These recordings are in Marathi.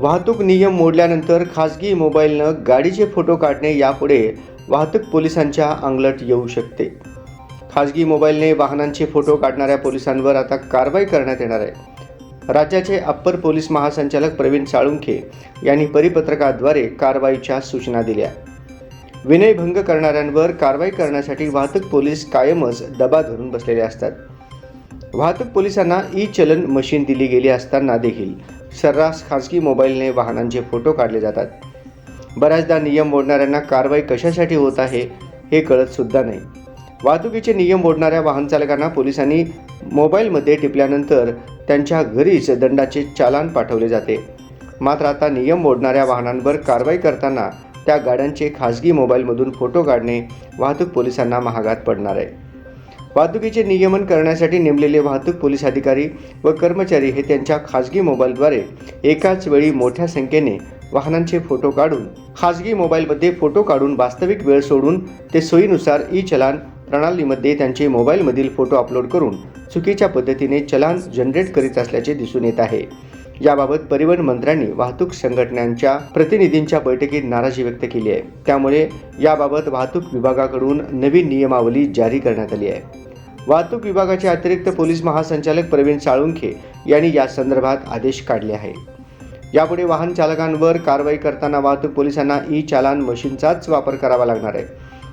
वाहतूक नियम मोडल्यानंतर खासगी मोबाईलनं गाडीचे फोटो काढणे यापुढे वाहतूक पोलिसांच्या अंगलट येऊ शकते. खासगी मोबाईलने वाहनांचे फोटो काढणाऱ्या पोलिसांवर आता कारवाई करण्यात येणार आहे. राज्याचे अप्पर पोलीस महासंचालक प्रवीण साळुंखे यांनी परिपत्रकाद्वारे कारवाईच्या सूचना दिल्या. विनयभंग करणाऱ्यांवर कारवाई करण्यासाठी वाहतूक पोलीस कायमच दबा धरून बसलेले असतात. वाहतूक पोलिसांना ई चलन मशीन दिली गेली असताना देखील सर्रास खाजगी मोबाईलने वाहनांचे फोटो काढले जातात. बऱ्याचदा नियम मोडणाऱ्यांना कारवाई कशासाठी होत आहे हे कळतसुद्धा नाही. वाहतुकीचे नियम मोडणाऱ्या वाहनचालकांना पोलिसांनी मोबाईलमध्ये टिपल्यानंतर त्यांच्या घरीच दंडाचे चालान पाठवले जाते. मात्र आता नियम मोडणाऱ्या वाहनांवर कारवाई करताना त्या गाड्यांचे खाजगी मोबाईलमधून फोटो काढणे वाहतूक पोलिसांना महागात पडणार आहे. वाहतुकीचे नियमन करण्यासाठी नेमलेले वाहतूक पोलीस अधिकारी व कर्मचारी हे त्यांच्या खाजगी मोबाईलद्वारे एकाच वेळी मोठ्या संख्येने वाहनांचे फोटो काढून खाजगी मोबाईलमध्ये फोटो काढून वास्तविक वेळ सोडून ते सोयीनुसार ई चलान प्रणालीमध्ये त्यांचे मोबाईलमधील फोटो अपलोड करून चुकीच्या पद्धतीने चलान जनरेट करीत असल्याचे दिसून येत आहे. याबाबत परिवहन मंत्र्यांनी वाहतूक संघटनांच्या प्रतिनिधींच्या बैठकीत नाराजी व्यक्त केली आहे. त्यामुळे याबाबत वाहतूक विभागाकडून नवीन नियमावली जारी करण्यात आली आहे. वाहतूक विभागाचे अतिरिक्त पोलीस महासंचालक प्रवीण साळुंखे यांनी या संदर्भात आदेश काढले आहे यापुढे वाहन चालकांवर कारवाई करताना वाहतूक पोलिसांना ई चालान मशीनचाच वापर करावा लागणार आहे.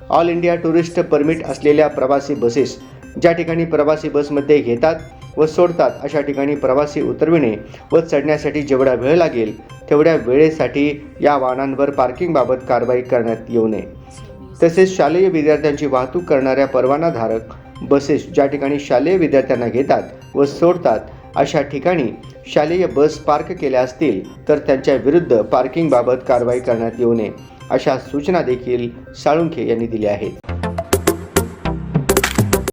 ऑल इंडिया टुरिस्ट परमिट असलेल्या प्रवासी बसेस ज्या ठिकाणी प्रवासी बसमध्ये घेतात व सोडतात अशा ठिकाणी प्रवासी उतरविणे व चढण्यासाठी जेवढा वेळ लागेल तेवढ्या वेळेसाठी या वाहनांवर पार्किंगबाबत कारवाई करण्यात येऊ नये. तसेच शालेय विद्यार्थ्यांची वाहतूक करणाऱ्या परवानाधारक बसेस ज्या ठिकाणी शालेय विद्यार्थ्यांना घेतात व सोडतात अशा ठिकाणी शालेय बस पार्क केल्या असतील तर त्यांच्या विरुद्ध पार्किंगबाबत कारवाई करण्यात येऊ नये अशा सूचना देखील साळुंखे यांनी दिल्या आहेत.